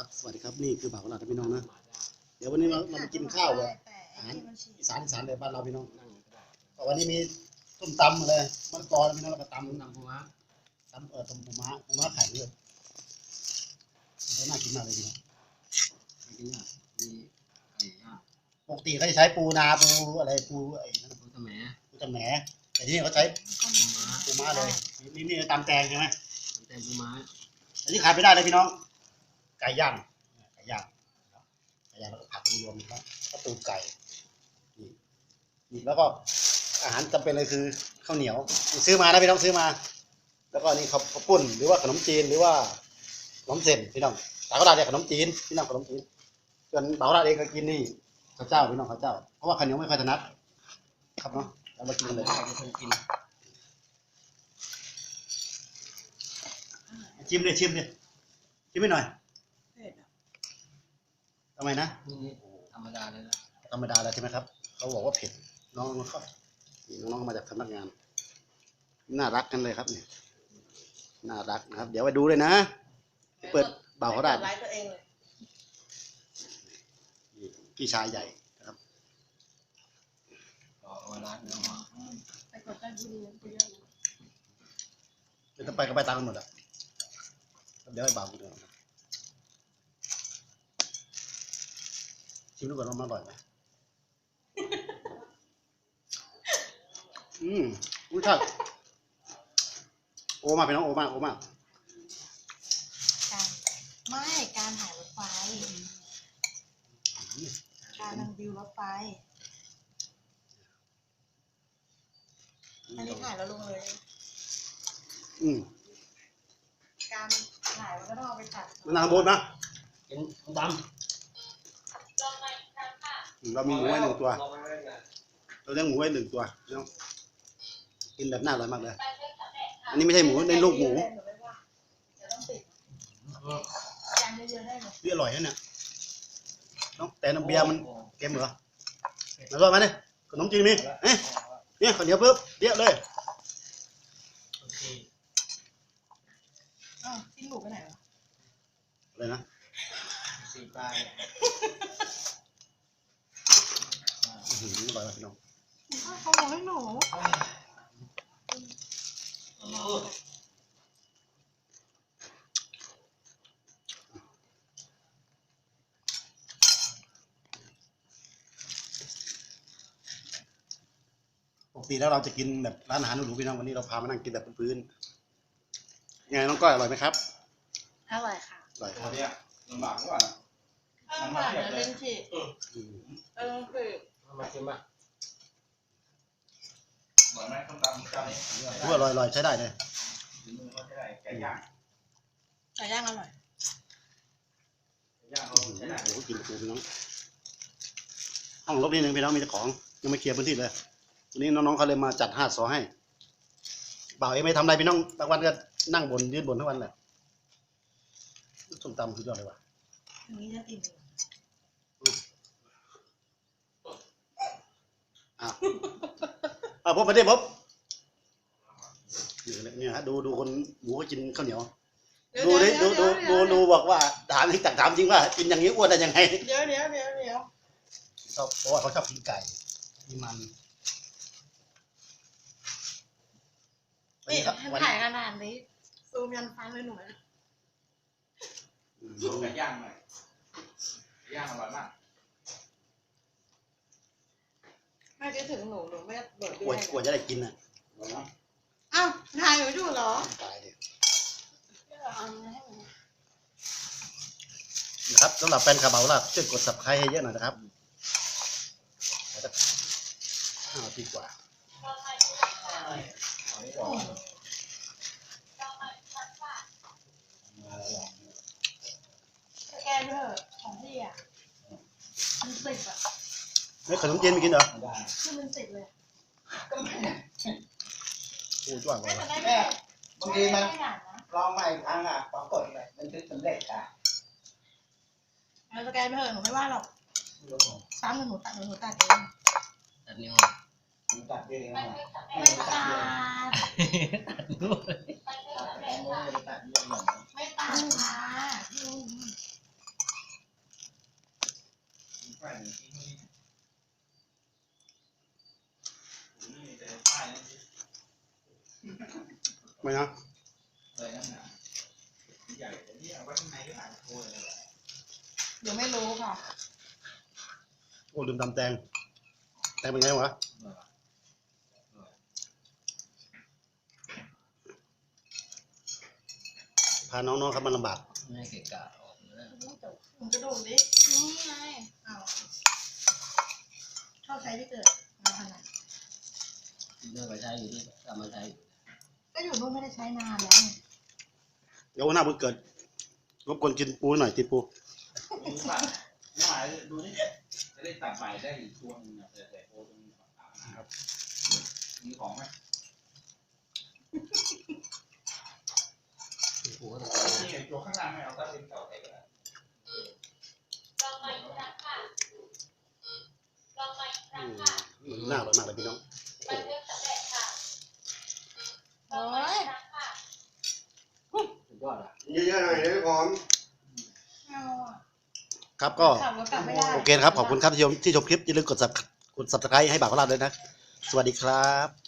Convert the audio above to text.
ครับ สวัสดีครับ นี่คือบ่าวของเราท่านพี่น้องนะ เดี๋ยววันนี้เราเรามากินข้าวแบบแต่อาหารที่มันฉีดอีสานอีสานเลยบ้านเราพี่น้องแต่วันนี้มีต้มตำเลยมะละกอพี่น้องแล้วก็ตำนำหัวตำเออตำปูม้าปูม้าไข่ด้วยเดี๋ยวน่ากินมากเลยพี่น้องกินยากมีไก่ย่างปกติเขาจะใช้ปูนาปูอะไรปูไอ้นั่นปูตะแหมปูตะแหมแต่ที่นี่เขาใช้ก็มีปูม้าเลยนี่นี่ตำแตงใช่ไหมแตงปูม้าแต่ที่ขาดไม่ได้เลยพี่น้อง ไก่ย่างไก่ย่างไก่ย่างแล้วก็ผักรวมๆนะครับก็ตูดไก่นี่นี่แล้วก็อาหารจำเป็นเลยคือข้าวเหนียวซื้อมานะพี่น้องซื้อมา แล้วก็นี่ข้าวข้าวปุ้นหรือว่าขนมจีนหรือว่าขนมเส้นพี่น้องแต่ก็ได้เรียกขนมจีนพี่น้องขนมจีนส่วนเบาราเองก็กินนี่ข้าวเจ้าพี่น้องข้าวเจ้า เพราะว่าข้าวเหนียวไม่ค่อยถนัดครับเนาะเรามากินกันเลยได้เป็นคนกินชิมเลยชิมเลยชิมไม่หน่อยเผ็ดอะ ทำไมนะนี่ธรรมดาเลยนะธรรมดาแล้วใช่ไหมครับ เขาบอกว่าเผ็ดน้องเขานี่น้องๆมาจากสำนักงาน น่ารักกันเลยครับเนี่ยน่ารักนะครับ เดี๋ยวไปดูเลยนะ เปิดเบาเขาได้ปิไลฟ์ตัวเองเลยนี่พี่ชายใหญ่นะครับก็เอามาล้างเนื้อหมาไปกดได้บุรีไปเยอะนะไม่ต้องไปก็ไปตามกันหมดอะเดี๋ยวให้เบาดูนะครับ ชิมดูก่อนว่ามันอร่อยไหมอืมอุ้ยใช่โอมากพี่น้องโอมากโอมากการไม่การถ่ายรถไฟการนั่งวิวรถไฟอันนี้ถ่ายแล้วลงเลยอืมการถ่ายมันก็ต้องเอาไปตัดมันนางโบนนะกินดอืม เรามีหมูไว้หนึ่งตัว เราเลี้ยงหมูไว้หนึ่งตัวเนาะกินแบบน่าอร่อยมากเลย อันนี้ไม่ใช่หมูในลูกหมูเดี๋ยวต้องติดำจานเยอะๆได้เลยที่อร่อยนะเนี่ยน้องแต่น้ำเบียร์มันเค็มเหรออร่อยไหมเนี่ยขนมจีนมีเอ๊ะเนี่ยข้าวเหนียวปุ๊บเรียบเลยโอเคอ้าวกินหมูไปไหนวะอะไรนะสี่ปลายอื้อ หืออร่อยมากพี่น้องอ้าวเขาบอกให้หนูปกติแล้วเราจะกินแบบร้านอาหารหรูๆพี่น้องวันนี้เราพามานั่งกินแบบพื้นๆยังไงน้องก้อยอร่อยไหมครับ อร่อยค่ะ อร่อยคตัรัวบเนี้ยลำบากกว่าเออค่ะเดี๋ยวเล่นฉีดอืมเออคือ เอามาชิมอะเหมือนไหมต้มตำเจ้านี้ถือว่าอร่อยอร่อยใช้ได้เลยถึงมือเขาใช้ได้ไก่ย่างไก่ย่างอร่อยไก่ย่างเขาอื้อหือใช้ได้โอ้โหกินปูพี่น้องห้องลบนิดนึงพี่น้องมีแต่ของยังไม่เคลียร์พื้นที่เลยวันนี้น้องๆเขาเลยมาจัดห้าซอให้บ่าวเองไม่ทำอะไรพี่น้องบางวันก็นั่งบนยืนบนทั้งวันแหละส้มตำคือยอดเลยว่ะ อย่างนี้จะอิ่มอยู่ อ้าวอ่าพบมาได้พบนี่แหละเนี่ยฮะดูดูคนหมูเขากินข้าวเหนียว ดูดิดูดูดูดูบอกว่าถามที่ตักถามจริงว่ากินอย่างนี้อ้วนได้ยังไงเดี๋ยวเดี๋ยวเดี๋ยวเดี๋ยวชอบเพราะว่าเขาชอบกินไก่มีมันวันนี่นี้ครับวันถ่ายขนาดนี้ซูมยันฟันเลยหนูนะลูกไก่ย่างหน่อยไก่ย่างอร่อยมาก ไม่คิดถึงหนูหนูไม่เบิดกลัวด้วยกลัวจะได้กินน่ะอร่อยมากอ้าวถ่ายหนูอยู่เหรอตายเลยเอาเงินให้หนูนะครับสำหรับแฟนคลับเบาล่ะช่วยกด subscribe ให้เยอะหน่อยนะครับเอาสักห้านาทีกว่าสแกนเถอะของพี่อะมันสิบอะ ไม่ขนมจีนไม่กินเหรอได้คือมันสิบเลยโอ้จ้วงก่อไม่นแต่วะได้ไม่บางทีมันไม่หนานะลองใหม่อีกครั้งอะปรากฏเลยมันคือสำเร็จอะเอาสแกนไปเถอะหนูไม่ว่าหรอกซ้ำกับหนูตัดหนูตัดเองตัดนิ้วมันตัดเองนะไม่ตัดตัดนิ้วตัดแตงโมไม่ได้ตัดเยอะหน่อยไม่ตัดค่ะ นี่ที่นี่ผมนี่แต่ป้ายนั่นสิ ไม่นะอะไรนั่นน่ะใหญ่แต่นี่เอาไว้ข้างในก็อาจจะโทรเลยแหละเดี๋ยวไม่รู้ค่ะ โอ้ลืมตำแตง แตงเป็นไงวะพาน้องๆครับมันลำบากไม่ให้เกะกะออกเลยหนูกระดูกดินี่ไงอ้าวชอบใช้ที่เกิดมาขนาดที่เลือกไปใช้อยู่ที่กลับมาใช้อยู่ ก็อยู่นู่นไม่ได้ใช้นานแล้วไงเดี๋ยววันหน้าวันเกิดรบกวนกินปูหน่อยติดปูไม่รู้ป่ะน้องหมายดูนี่จะได้ตัดใหม่ได้อีกตัวหนึงนะแต่แต่โทรตรงนี้ครับ มีของไหมหัวตะนี่ไงตัวข้างล่างไม่เอาถ้าเป็นเก่าใส่ก็ได้ เยอะๆหน่อยเลยพร้อม เอาอะครับก็ ขับรถกลับไม่ได้ โอเคนะครับ ขอบคุณครับที่ชมที่ชมคลิป อย่าลืมกด sub กด subscribe ให้บ่าวของเราด้วยนะ สวัสดีครับ